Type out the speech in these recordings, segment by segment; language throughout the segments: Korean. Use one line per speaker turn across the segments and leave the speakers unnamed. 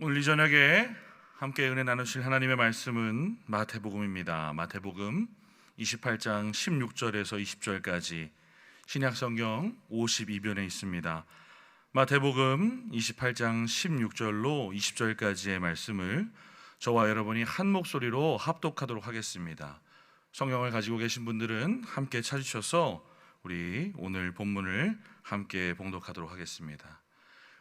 오늘 이 저녁에 함께 은혜 나누실 하나님의 말씀은 마태복음입니다. 마태복음 28장 16절에서 20절까지 신약 성경 52변에 있습니다. 마태복음 28장 16절로 20절까지의 말씀을 저와 여러분이 한 목소리로 합독하도록 하겠습니다. 성경을 가지고 계신 분들은 함께 찾으셔서 우리 오늘 본문을 함께 봉독하도록 하겠습니다.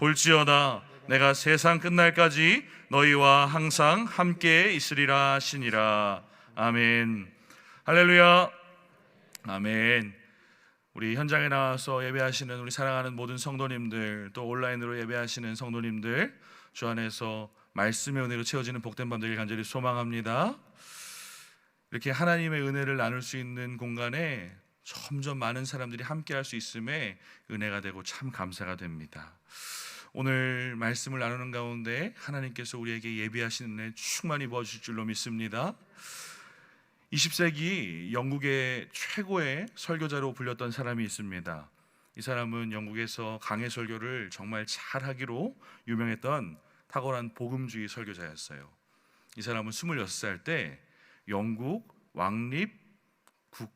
볼지어다 내가 세상 끝날까지 너희와 항상 함께 있으리라 하시니라. 아멘. 할렐루야. 아멘. 우리 현장에 나와서 예배하시는 우리 사랑하는 모든 성도님들 또 온라인으로 예배하시는 성도님들 주 안에서 말씀의 은혜로 채워지는 복된 밤 되길 간절히 소망합니다. 이렇게 하나님의 은혜를 나눌 수 있는 공간에 점점 많은 사람들이 함께 할 수 있음에 은혜가 되고 참 감사가 됩니다. 오늘 말씀을 나누는 가운데 하나님께서 우리에게 예비하신 은혜 충만히 부어주실 줄로 믿습니다. 20세기 영국의 최고의 설교자로 불렸던 사람이 있습니다. 이 사람은 영국에서 강해 설교를 정말 잘하기로 유명했던 탁월한 복음주의 설교자였어요. 이 사람은 26살 때 영국 왕립 국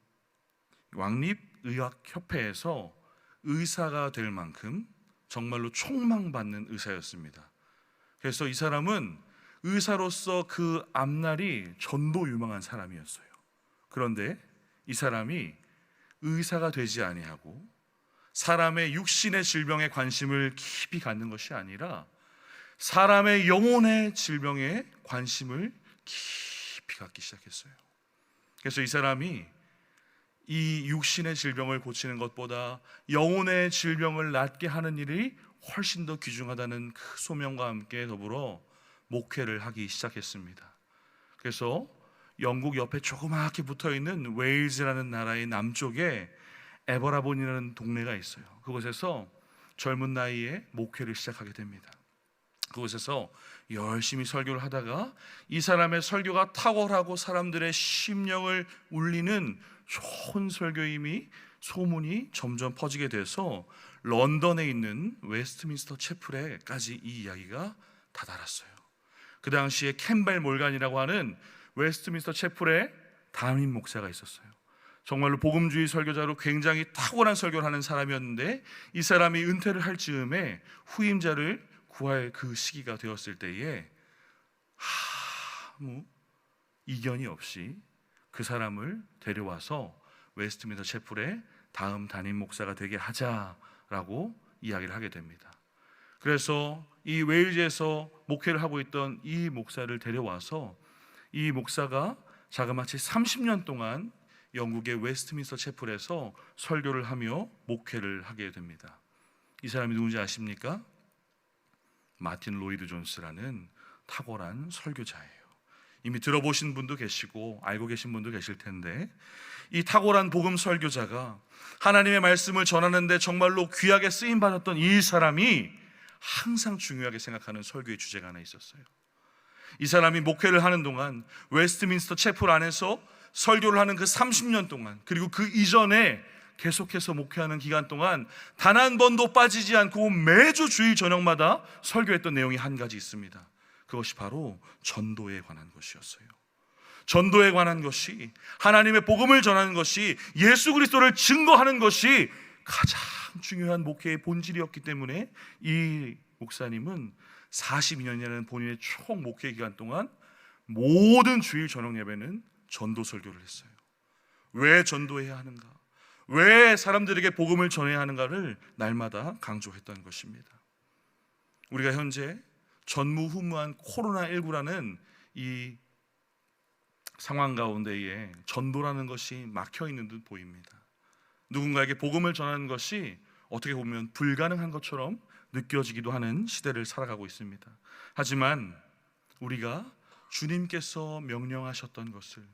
왕립 의학 협회에서 의사가 될 만큼 정말로 촉망받는 의사였습니다. 그래서 이 사람은 의사로서 그 앞날이 전도 유망한 사람이었어요. 그런데 이 사람이 의사가 되지 아니하고 사람의 육신의 질병에 관심을 깊이 갖는 것이 아니라 사람의 영혼의 질병에 관심을 깊이 갖기 시작했어요. 그래서 이 사람이 이 육신의 질병을 고치는 것보다 영혼의 질병을 낫게 하는 일이 훨씬 더 귀중하다는 그 소명과 함께 더불어 목회를 하기 시작했습니다. 그래서 영국 옆에 조그맣게 붙어 있는 웨일즈라는 나라의 남쪽에 에버라본이라는 동네가 있어요. 그곳에서 젊은 나이에 목회를 시작하게 됩니다. 그곳에서 열심히 설교를 하다가 이 사람의 설교가 탁월하고 사람들의 심령을 울리는 좋은 설교임이 소문이 점점 퍼지게 돼서 런던에 있는 웨스트민스터 채플에까지 이 이야기가 다다랐어요. 그 당시에 캠벨 몰간이라고 하는 웨스트민스터 채플의 담임 목사가 있었어요. 정말로 복음주의 설교자로 굉장히 탁월한 설교를 하는 사람이었는데 이 사람이 은퇴를 할 즈음에 후임자를 구할 그 시기가 되었을 때에 아무 이견이 없이 그 사람을 데려와서 웨스트민스터 채플의 다음 담임 목사가 되게 하자라고 이야기를 하게 됩니다. 그래서 이 웨일즈에서 목회를 하고 있던 이 목사를 데려와서 이 목사가 자그마치 30년 동안 영국의 웨스트민스터 채플에서 설교를 하며 목회를 하게 됩니다. 이 사람이 누군지 아십니까? 마틴 로이드 존스라는 탁월한 설교자예요. 이미 들어보신 분도 계시고 알고 계신 분도 계실 텐데 이 탁월한 복음 설교자가 하나님의 말씀을 전하는데 정말로 귀하게 쓰임 받았던 이 사람이 항상 중요하게 생각하는 설교의 주제가 하나 있었어요. 이 사람이 목회를 하는 동안 웨스트민스터 채플 안에서 설교를 하는 그 30년 동안 그리고 그 이전에 계속해서 목회하는 기간 동안 단 한 번도 빠지지 않고 매주 주일 저녁마다 설교했던 내용이 한 가지 있습니다. 그것이 바로 전도에 관한 것이었어요. 전도에 관한 것이 하나님의 복음을 전하는 것이 예수 그리스도를 증거하는 것이 가장 중요한 목회의 본질이었기 때문에 이 목사님은 42년이라는 본인의 총 목회 기간 동안 모든 주일 저녁 예배는 전도 설교를 했어요. 왜 전도해야 하는가? 왜 사람들에게 복음을 전해야 하는가를 날마다 강조했던 것입니다. 우리가 현재 전무후무한 코로나19라는 이 상황 가운데에 전도라는 것이 막혀 있는 듯 보입니다. 누군가에게 복음을 전하는 것이 어떻게 보면 불가능한 것처럼 느껴지기도 하는 시대를 살아가고 있습니다. 하지만 우리가 주님께서 명령하셨던 것을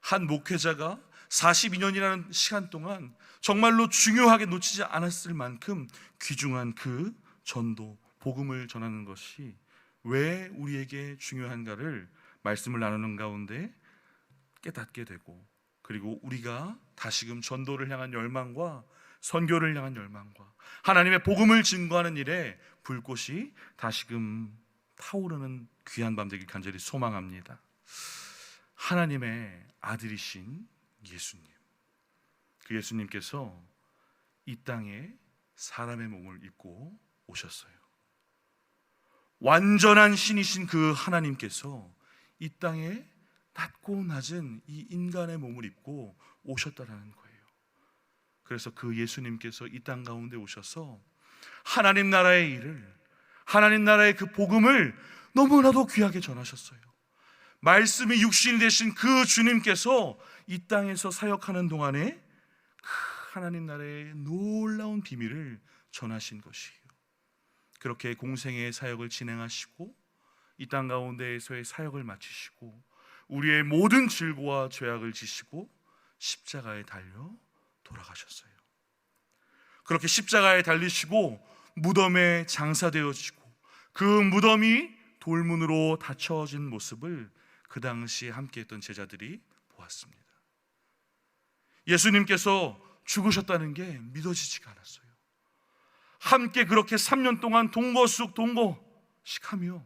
한 목회자가 42년이라는 시간 동안 정말로 중요하게 놓치지 않았을 만큼 귀중한 그 전도, 복음을 전하는 것이 왜 우리에게 중요한가를 말씀을 나누는 가운데 깨닫게 되고 그리고 우리가 다시금 전도를 향한 열망과 선교를 향한 열망과 하나님의 복음을 증거하는 일에 불꽃이 다시금 타오르는 귀한 밤 되길 간절히 소망합니다. 하나님의 아들이신 예수님. 그 예수님께서 이 땅에 사람의 몸을 입고 오셨어요. 완전한 신이신 그 하나님께서 이 땅에 낮고 낮은 이 인간의 몸을 입고 오셨다라는 거예요. 그래서 그 예수님께서 이 땅 가운데 오셔서 하나님 나라의 일을 하나님 나라의 그 복음을 너무나도 귀하게 전하셨어요. 말씀이 육신이 되신 그 주님께서 이 땅에서 사역하는 동안에 그 하나님 나라의 놀라운 비밀을 전하신 것이에요. 그렇게 공생의 사역을 진행하시고 이 땅 가운데에서의 사역을 마치시고 우리의 모든 질고와 죄악을 지시고 십자가에 달려 돌아가셨어요. 그렇게 십자가에 달리시고 무덤에 장사되어지고 그 무덤이 돌문으로 닫혀진 모습을 그 당시 함께했던 제자들이 보았습니다. 예수님께서 죽으셨다는 게 믿어지지가 않았어요. 함께 그렇게 3년 동안 동거숙 동거식 하며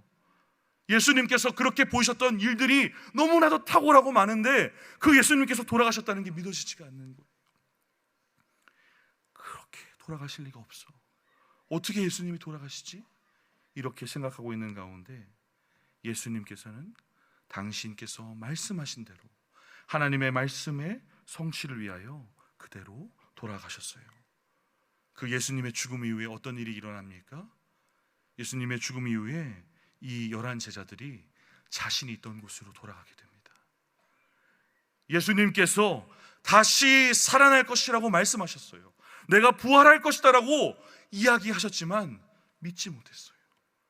예수님께서 그렇게 보이셨던 일들이 너무나도 탁월하고 많은데 그 예수님께서 돌아가셨다는 게 믿어지지가 않는 거예요. 그렇게 돌아가실 리가 없어. 어떻게 예수님이 돌아가시지? 이렇게 생각하고 있는 가운데 예수님께서는 당신께서 말씀하신 대로 하나님의 말씀의 성취를 위하여 그대로 돌아가셨어요. 그 예수님의 죽음 이후에 어떤 일이 일어납니까? 예수님의 죽음 이후에 이 열한 제자들이 자신이 있던 곳으로 돌아가게 됩니다. 예수님께서 다시 살아날 것이라고 말씀하셨어요. 내가 부활할 것이다라고 이야기하셨지만 믿지 못했어요.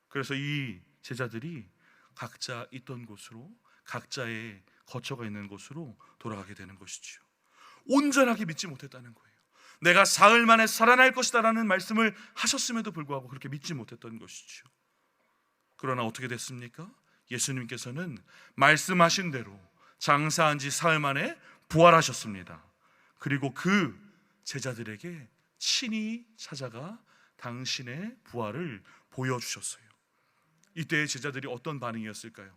그래서 이 제자들이 각자 있던 곳으로 각자의 거처가 있는 곳으로 돌아가게 되는 것이지요. 온전하게 믿지 못했다는 거예요. 내가 사흘 만에 살아날 것이다라는 말씀을 하셨음에도 불구하고 그렇게 믿지 못했던 것이지요. 그러나 어떻게 됐습니까? 예수님께서는 말씀하신 대로 장사한 지 사흘 만에 부활하셨습니다. 그리고 그 제자들에게 친히 찾아가 당신의 부활을 보여주셨어요. 이때 제자들이 어떤 반응이었을까요?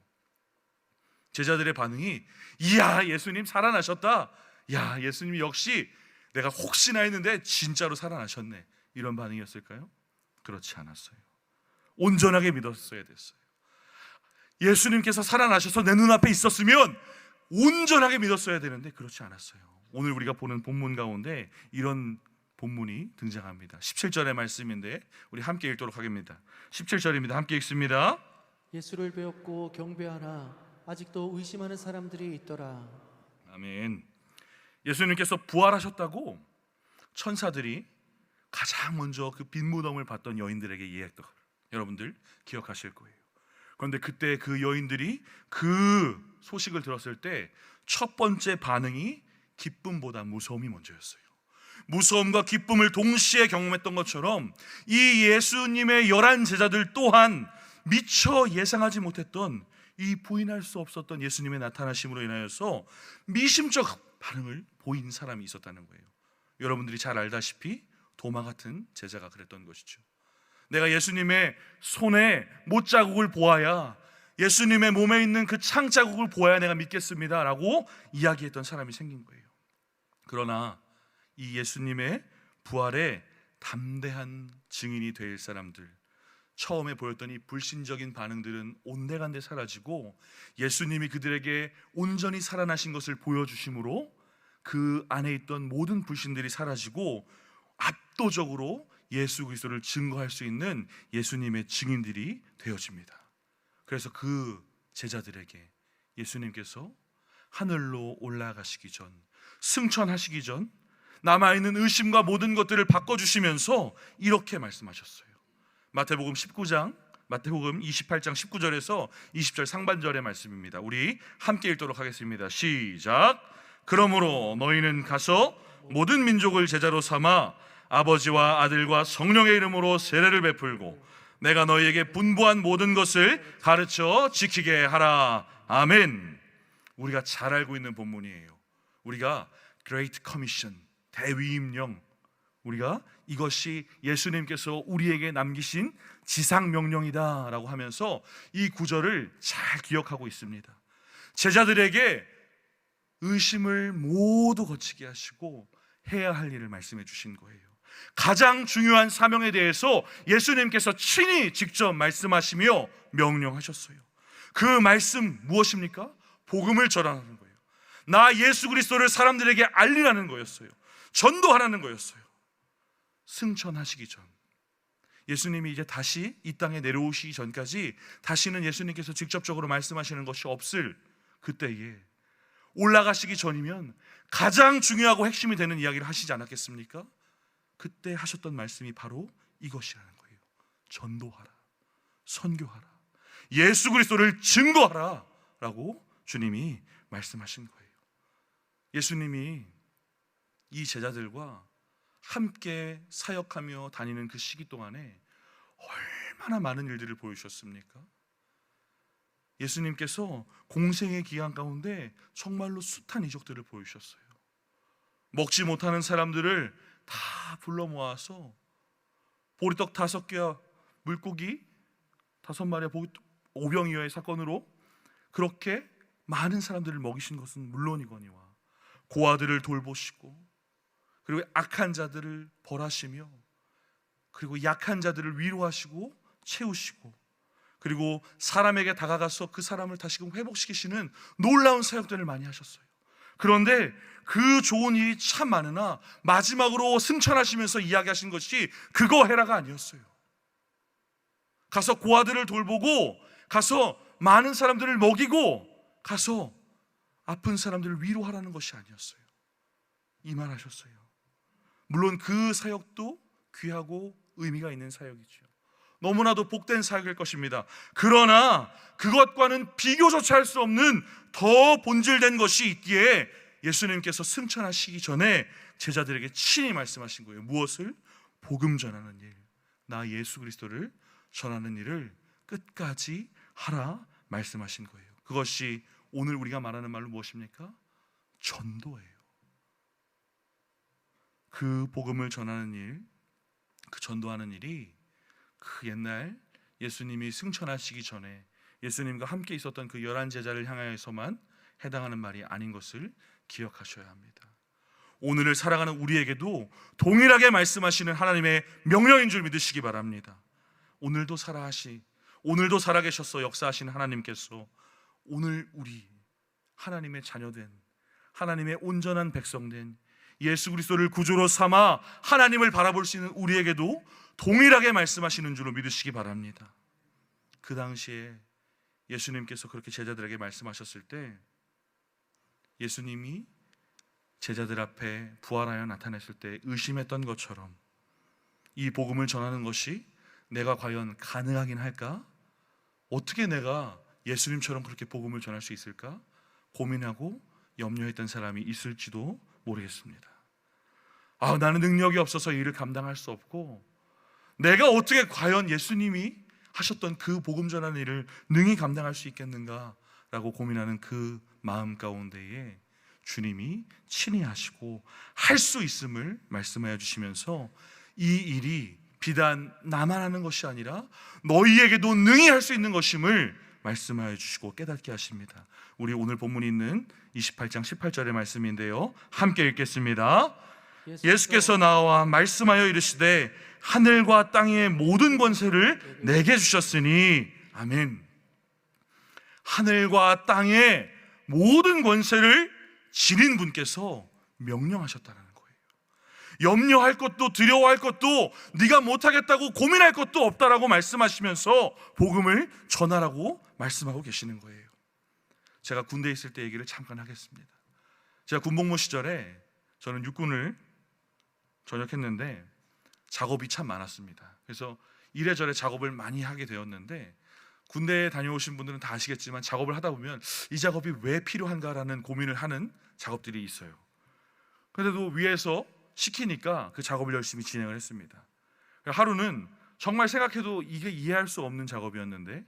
제자들의 반응이 이야 예수님 살아나셨다. 야 예수님 역시 내가 혹시나 했는데 진짜로 살아나셨네. 이런 반응이었을까요? 그렇지 않았어요. 온전하게 믿었어야 됐어요. 예수님께서 살아나셔서 내 눈앞에 있었으면 온전하게 믿었어야 되는데 그렇지 않았어요. 오늘 우리가 보는 본문 가운데 이런 본문이 등장합니다. 17절의 말씀인데 우리 함께 읽도록 하겠습니다. 17절입니다. 함께 읽습니다.
예수를 배웠고 경배하나 아직도 의심하는 사람들이 있더라.
아멘. 예수님께서 부활하셨다고 천사들이 가장 먼저 그 빈 무덤을 봤던 여인들에게 이야기했던 걸 여러분들 기억하실 거예요. 그런데 그때 그 여인들이 그 소식을 들었을 때 첫 번째 반응이 기쁨보다 무서움이 먼저였어요. 무서움과 기쁨을 동시에 경험했던 것처럼 이 예수님의 열한 제자들 또한 미처 예상하지 못했던 이 부인할 수 없었던 예수님의 나타나심으로 인하여서 미심적 반응을 보인 사람이 있었다는 거예요. 여러분들이 잘 알다시피 도마 같은 제자가 그랬던 것이죠. 내가 예수님의 손에 못 자국을 보아야 예수님의 몸에 있는 그 창 자국을 보아야 내가 믿겠습니다라고 이야기했던 사람이 생긴 거예요. 그러나 이 예수님의 부활에 담대한 증인이 될 사람들 처음에 보였던 이 불신적인 반응들은 온데간데 사라지고 예수님이 그들에게 온전히 살아나신 것을 보여주심으로 그 안에 있던 모든 불신들이 사라지고 압도적으로 예수 그리스도를 증거할 수 있는 예수님의 증인들이 되어집니다. 그래서 그 제자들에게 예수님께서 하늘로 올라가시기 전 승천하시기 전 남아 있는 의심과 모든 것들을 바꿔 주시면서 이렇게 말씀하셨어요. 마태복음 19장 마태복음 28장 19절에서 20절 상반절의 말씀입니다. 우리 함께 읽도록 하겠습니다. 시작. 그러므로 너희는 가서 모든 민족을 제자로 삼아 아버지와 아들과 성령의 이름으로 세례를 베풀고 내가 너희에게 분부한 모든 것을 가르쳐 지키게 하라. 아멘. 우리가 잘 알고 있는 본문이에요. 우리가 Great Commission 대위임령 우리가 이것이 예수님께서 우리에게 남기신 지상 명령이다라고 하면서 이 구절을 잘 기억하고 있습니다. 제자들에게 의심을 모두 거치게 하시고 해야 할 일을 말씀해 주신 거예요. 가장 중요한 사명에 대해서 예수님께서 친히 직접 말씀하시며 명령하셨어요. 그 말씀 무엇입니까? 복음을 전하는 거예요. 나 예수 그리스도를 사람들에게 알리라는 거였어요. 전도하라는 거였어요. 승천하시기 전 예수님이 이제 다시 이 땅에 내려오시기 전까지 다시는 예수님께서 직접적으로 말씀하시는 것이 없을 그때에 올라가시기 전이면 가장 중요하고 핵심이 되는 이야기를 하시지 않았겠습니까? 그때 하셨던 말씀이 바로 이것이라는 거예요. 전도하라. 선교하라. 예수 그리스도를 증거하라라고 주님이 말씀하신 거예요. 예수님이 이 제자들과 함께 사역하며 다니는 그 시기 동안에 얼마나 많은 일들을 보여주셨습니까? 예수님께서 공생의 기간 가운데 정말로 숱한 이적들을 보여주셨어요. 먹지 못하는 사람들을 다 불러 모아서 보리떡 다섯 개와 물고기 다섯 마리와 오병이어의 사건으로 그렇게 많은 사람들을 먹이신 것은 물론이거니와 고아들을 돌보시고 그리고 악한 자들을 벌하시며 그리고 약한 자들을 위로하시고 채우시고 그리고 사람에게 다가가서 그 사람을 다시금 회복시키시는 놀라운 사역들을 많이 하셨어요. 그런데 그 좋은 일이 참 많으나 마지막으로 승천하시면서 이야기하신 것이 그거 해라가 아니었어요. 가서 고아들을 돌보고 가서 많은 사람들을 먹이고 가서 아픈 사람들을 위로하라는 것이 아니었어요. 이만하셨어요. 물론 그 사역도 귀하고 의미가 있는 사역이죠. 너무나도 복된 사역일 것입니다. 그러나 그것과는 비교조차 할 수 없는 더 본질된 것이 있기에 예수님께서 승천하시기 전에 제자들에게 친히 말씀하신 거예요. 무엇을? 복음 전하는 일. 나 예수 그리스도를 전하는 일을 끝까지 하라 말씀하신 거예요. 그것이 오늘 우리가 말하는 말로 무엇입니까? 전도예요. 그 복음을 전하는 일, 그 전도하는 일이 그 옛날 예수님이 승천하시기 전에 예수님과 함께 있었던 그 열한 제자를 향하여서만 해당하는 말이 아닌 것을 기억하셔야 합니다. 오늘을 살아가는 우리에게도 동일하게 말씀하시는 하나님의 명령인 줄 믿으시기 바랍니다. 오늘도 살아하시, 오늘도 살아계셔서 역사하신 하나님께서 오늘 우리 하나님의 자녀된 하나님의 온전한 백성된 예수 그리스도를 구주로 삼아 하나님을 바라볼 수 있는 우리에게도 동일하게 말씀하시는 줄로 믿으시기 바랍니다. 그 당시에 예수님께서 그렇게 제자들에게 말씀하셨을 때 예수님이 제자들 앞에 부활하여 나타났을 때 의심했던 것처럼 이 복음을 전하는 것이 내가 과연 가능하긴 할까? 어떻게 내가 예수님처럼 그렇게 복음을 전할 수 있을까? 고민하고 염려했던 사람이 있을지도 모르겠습니다. 아, 나는 능력이 없어서 이 일을 감당할 수 없고 내가 어떻게 과연 예수님이 하셨던 그 복음 전하는 일을 능히 감당할 수 있겠는가라고 고민하는 그 마음 가운데에 주님이 친히 하시고 할 수 있음을 말씀하여 주시면서 이 일이 비단 나만 하는 것이 아니라 너희에게도 능히 할 수 있는 것임을 말씀하여 주시고 깨닫게 하십니다. 우리 오늘 본문이 있는 28장 18절의 말씀인데요. 함께 읽겠습니다. 예수께서 나와 말씀하여 이르시되 하늘과 땅의 모든 권세를 내게 주셨으니 아멘. 하늘과 땅의 모든 권세를 지닌 분께서 명령하셨다는. 염려할 것도 두려워할 것도 네가 못하겠다고 고민할 것도 없다라고 말씀하시면서 복음을 전하라고 말씀하고 계시는 거예요. 제가 군대에 있을 때 얘기를 잠깐 하겠습니다. 제가 군복무 시절에 저는 육군을 전역했는데 작업이 참 많았습니다. 그래서 이래저래 작업을 많이 하게 되었는데 군대에 다녀오신 분들은 다 아시겠지만 작업을 하다 보면 이 작업이 왜 필요한가라는 고민을 하는 작업들이 있어요. 그런데도 위에서 시키니까 그 작업을 열심히 진행을 했습니다. 하루는 정말 생각해도 이게 이해할 수 없는 작업이었는데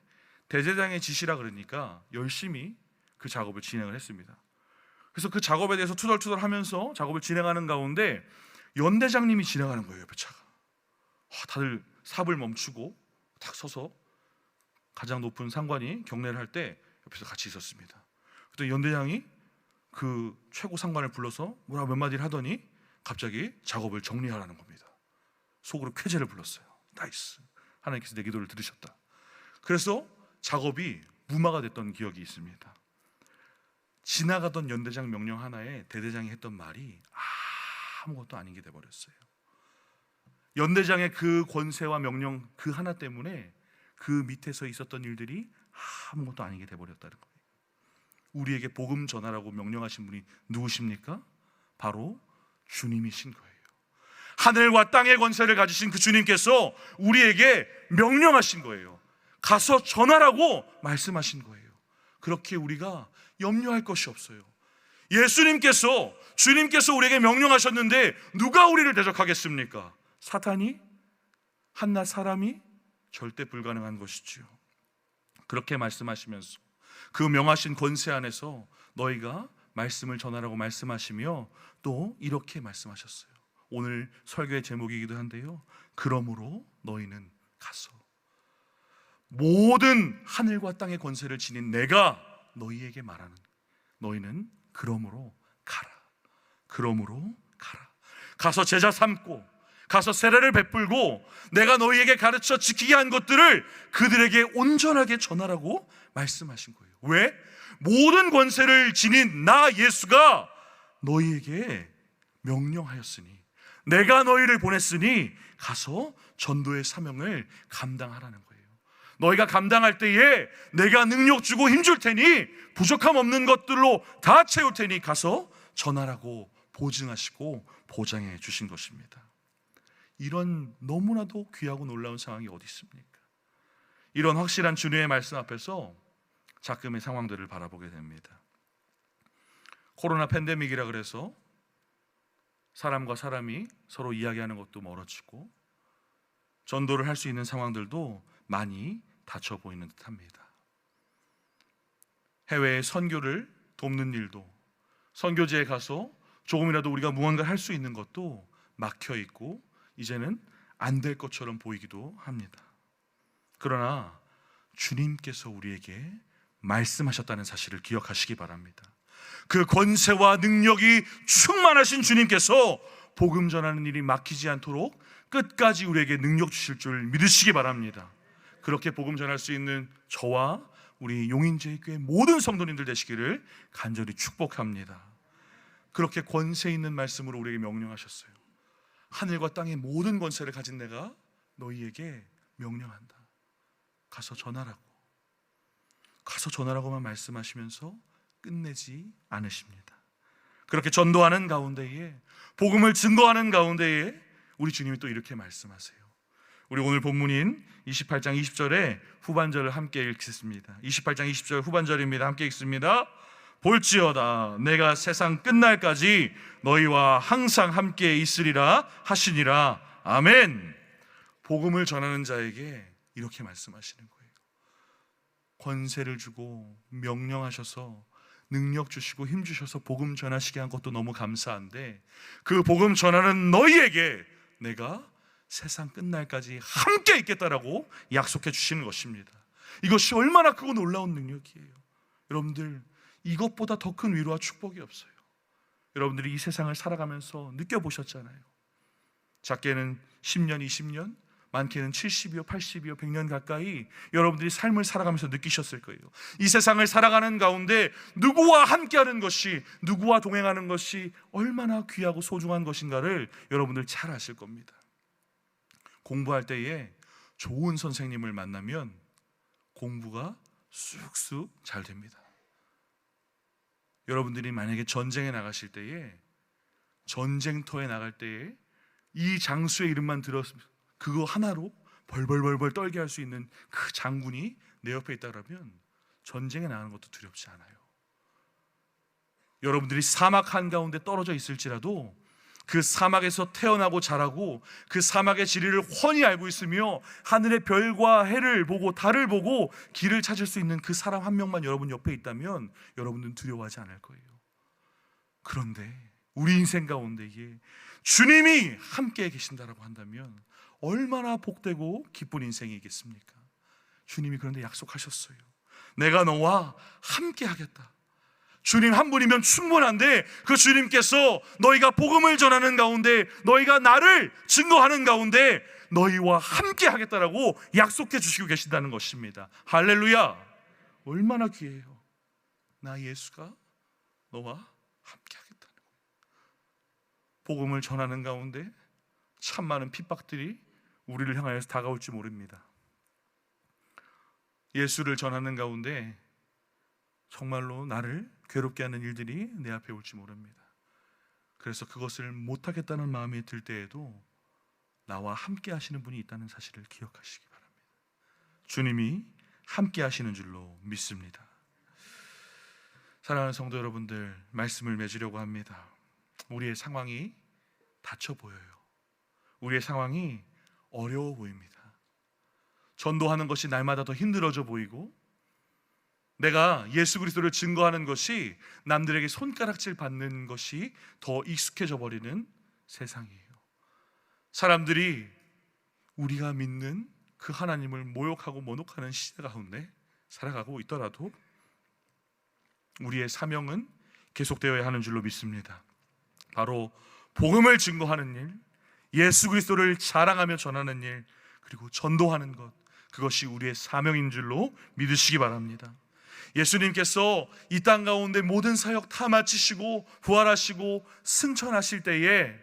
대대장의 지시라 그러니까 열심히 그 작업을 진행을 했습니다. 그래서 그 작업에 대해서 투덜투덜 하면서 작업을 진행하는 가운데 연대장님이 지나가는 거예요, 옆에 차가. 아, 다들 삽을 멈추고 탁 서서 가장 높은 상관이 경례를 할 때 옆에서 같이 있었습니다. 그때 연대장이 그 최고 상관을 불러서 뭐라 몇 마디를 하더니 갑자기 작업을 정리하라는 겁니다. 속으로 쾌재를 불렀어요. 나이스. 하나님께서 내 기도를 들으셨다. 그래서 작업이 무마가 됐던 기억이 있습니다. 지나가던 연대장 명령 하나에 대대장이 했던 말이 아무것도 아닌 게 돼 버렸어요. 연대장의 그 권세와 명령 그 하나 때문에 그 밑에서 있었던 일들이 아무것도 아닌 게돼 버렸다는 거예요. 우리에게 복음 전하라고 명령하신 분이 누구십니까? 바로 주님이신 거예요. 하늘과 땅의 권세를 가지신 그 주님께서 우리에게 명령하신 거예요. 가서 전하라고 말씀하신 거예요. 그렇게 우리가 염려할 것이 없어요. 예수님께서 주님께서 우리에게 명령하셨는데 누가 우리를 대적하겠습니까? 사탄이 한낱 사람이 절대 불가능한 것이지요. 그렇게 말씀하시면서 그 명하신 권세 안에서 너희가 말씀을 전하라고 말씀하시며 또 이렇게 말씀하셨어요. 오늘 설교의 제목이기도 한데요. 그러므로 너희는 가서 모든 하늘과 땅의 권세를 지닌 내가 너희에게 말하는 너희는 그러므로 가라. 그러므로 가라. 가서 제자 삼고 가서 세례를 베풀고 내가 너희에게 가르쳐 지키게 한 것들을 그들에게 온전하게 전하라고 말씀하신 거예요. 왜? 모든 권세를 지닌 나 예수가 너희에게 명령하였으니 내가 너희를 보냈으니 가서 전도의 사명을 감당하라는 거예요. 너희가 감당할 때에 내가 능력 주고 힘 줄 테니 부족함 없는 것들로 다 채울 테니 가서 전하라고 보증하시고 보장해 주신 것입니다. 이런 너무나도 귀하고 놀라운 상황이 어디 있습니까? 이런 확실한 주님의 말씀 앞에서 자금의 상황들을 바라보게 됩니다. 코로나 팬데믹이라 그래서 사람과 사람이 서로 이야기하는 것도 멀어지고 전도를 할 수 있는 상황들도 많이 닫혀 보이는 듯합니다. 해외에 선교를 돕는 일도 선교지에 가서 조금이라도 우리가 무언가를 할 수 있는 것도 막혀 있고 이제는 안 될 것처럼 보이기도 합니다. 그러나 주님께서 우리에게 말씀하셨다는 사실을 기억하시기 바랍니다. 그 권세와 능력이 충만하신 주님께서 복음 전하는 일이 막히지 않도록 끝까지 우리에게 능력 주실 줄 믿으시기 바랍니다. 그렇게 복음 전할 수 있는 저와 우리 용인제의 모든 성도님들 되시기를 간절히 축복합니다. 그렇게 권세 있는 말씀으로 우리에게 명령하셨어요. 하늘과 땅의 모든 권세를 가진 내가 너희에게 명령한다. 가서 전하라고. 가서 전하라고만 말씀하시면서 끝내지 않으십니다. 그렇게 전도하는 가운데에 복음을 증거하는 가운데에 우리 주님이 또 이렇게 말씀하세요. 우리 오늘 본문인 28장 20절에 후반절을 함께 읽겠습니다. 28장 20절 후반절입니다. 함께 읽습니다. 볼지어다 내가 세상 끝날까지 너희와 항상 함께 있으리라 하시니라. 아멘. 복음을 전하는 자에게 이렇게 말씀하시는 거예요. 권세를 주고 명령하셔서 능력 주시고 힘 주셔서 복음 전하시게 한 것도 너무 감사한데 그 복음 전하는 너희에게 내가 세상 끝날까지 함께 있겠다라고 약속해 주시는 것입니다. 이것이 얼마나 크고 놀라운 능력이에요. 여러분들 이것보다 더 큰 위로와 축복이 없어요. 여러분들이 이 세상을 살아가면서 느껴보셨잖아요. 작게는 10년, 20년, 많게는 70이요, 80이요, 100년 가까이 여러분들이 삶을 살아가면서 느끼셨을 거예요. 이 세상을 살아가는 가운데 누구와 함께하는 것이, 누구와 동행하는 것이 얼마나 귀하고 소중한 것인가를 여러분들 잘 아실 겁니다. 공부할 때에 좋은 선생님을 만나면 공부가 쑥쑥 잘 됩니다. 여러분들이 만약에 전쟁에 나가실 때에 전쟁터에 나갈 때에 이 장수의 이름만 들었으면 그거 하나로 벌벌벌벌 떨게 할 수 있는 그 장군이 내 옆에 있다라면 전쟁에 나가는 것도 두렵지 않아요. 여러분들이 사막 한가운데 떨어져 있을지라도 그 사막에서 태어나고 자라고 그 사막의 지리를 훤히 알고 있으며 하늘의 별과 해를 보고 달을 보고 길을 찾을 수 있는 그 사람 한 명만 여러분 옆에 있다면 여러분은 두려워하지 않을 거예요. 그런데 우리 인생 가운데 이게 주님이 함께 계신다라고 한다면 얼마나 복되고 기쁜 인생이겠습니까? 주님이 그런데 약속하셨어요. 내가 너와 함께 하겠다. 주님 한 분이면 충분한데 그 주님께서 너희가 복음을 전하는 가운데 너희가 나를 증거하는 가운데 너희와 함께 하겠다라고 약속해 주시고 계신다는 것입니다. 할렐루야. 얼마나 귀해요. 나 예수가 너와 함께 하겠다는 거예요. 복음을 전하는 가운데 참 많은 핍박들이 우리를 향하여서 다가올지 모릅니다. 예수를 전하는 가운데 정말로 나를 괴롭게 하는 일들이 내 앞에 올지 모릅니다. 그래서 그것을 못하겠다는 마음이 들 때에도 나와 함께 하시는 분이 있다는 사실을 기억하시기 바랍니다. 주님이 함께 하시는 줄로 믿습니다. 사랑하는 성도 여러분들, 말씀을 맺으려고 합니다. 우리의 상황이 닫혀 보여요. 우리의 상황이 어려워 보입니다. 전도하는 것이 날마다 더 힘들어져 보이고 내가 예수 그리스도를 증거하는 것이 남들에게 손가락질 받는 것이 더 익숙해져 버리는 세상이에요. 사람들이 우리가 믿는 그 하나님을 모욕하고 모독하는 시대 가운데 살아가고 있더라도 우리의 사명은 계속되어야 하는 줄로 믿습니다. 바로 복음을 증거하는 일, 예수 그리스도를 자랑하며 전하는 일, 그리고 전도하는 것, 그것이 우리의 사명인 줄로 믿으시기 바랍니다. 예수님께서 이 땅 가운데 모든 사역 다 마치시고 부활하시고 승천하실 때에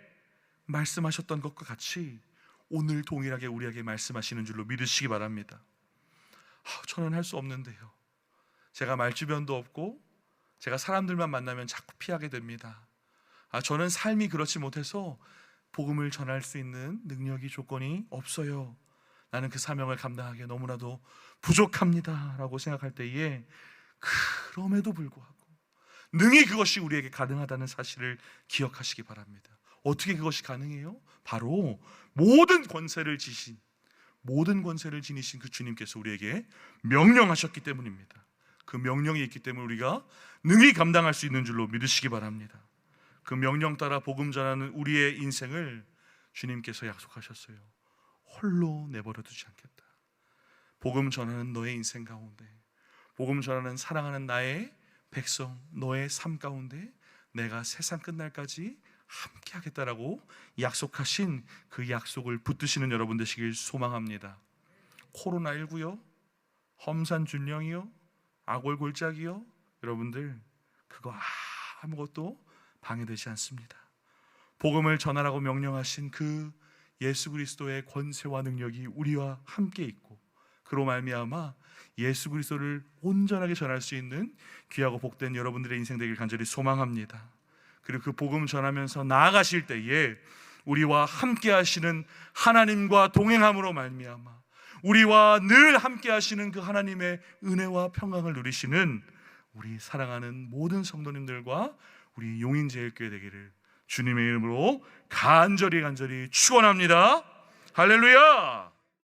말씀하셨던 것과 같이 오늘 동일하게 우리에게 말씀하시는 줄로 믿으시기 바랍니다. 아, 저는 할 수 없는데요. 제가 말주변도 없고 제가 사람들만 만나면 자꾸 피하게 됩니다. 아, 저는 삶이 그렇지 못해서 복음을 전할 수 있는 능력이 조건이 없어요. 나는 그 사명을 감당하기에 너무나도 부족합니다라고 생각할 때에 그럼에도 불구하고 능히 그것이 우리에게 가능하다는 사실을 기억하시기 바랍니다. 어떻게 그것이 가능해요? 바로 모든 권세를 지신 모든 권세를 지니신 그 주님께서 우리에게 명령하셨기 때문입니다. 그 명령이 있기 때문에 우리가 능히 감당할 수 있는 줄로 믿으시기 바랍니다. 그 명령 따라 복음 전하는 우리의 인생을 주님께서 약속하셨어요. 홀로 내버려 두지 않겠다. 복음 전하는 너의 인생 가운데 복음 전하는 사랑하는 나의 백성 너의 삶 가운데 내가 세상 끝날까지 함께 하겠다라고 약속하신 그 약속을 붙드시는 여러분 되시길 소망합니다. 코로나 19요, 험산 준령이요, 악월 골짜기요, 여러분들 그거 아무것도 방해되지 않습니다. 복음을 전하라고 명령하신 그 예수 그리스도의 권세와 능력이 우리와 함께 있고 그로 말미암아 예수 그리스도를 온전하게 전할 수 있는 귀하고 복된 여러분들의 인생 되길 간절히 소망합니다. 그리고 그 복음 전하면서 나아가실 때에 우리와 함께 하시는 하나님과 동행함으로 말미암아 우리와 늘 함께 하시는 그 하나님의 은혜와 평강을 누리시는 우리 사랑하는 모든 성도님들과 우리 용인제일교회 되기를 주님의 이름으로 간절히 간절히 축원합니다. 할렐루야.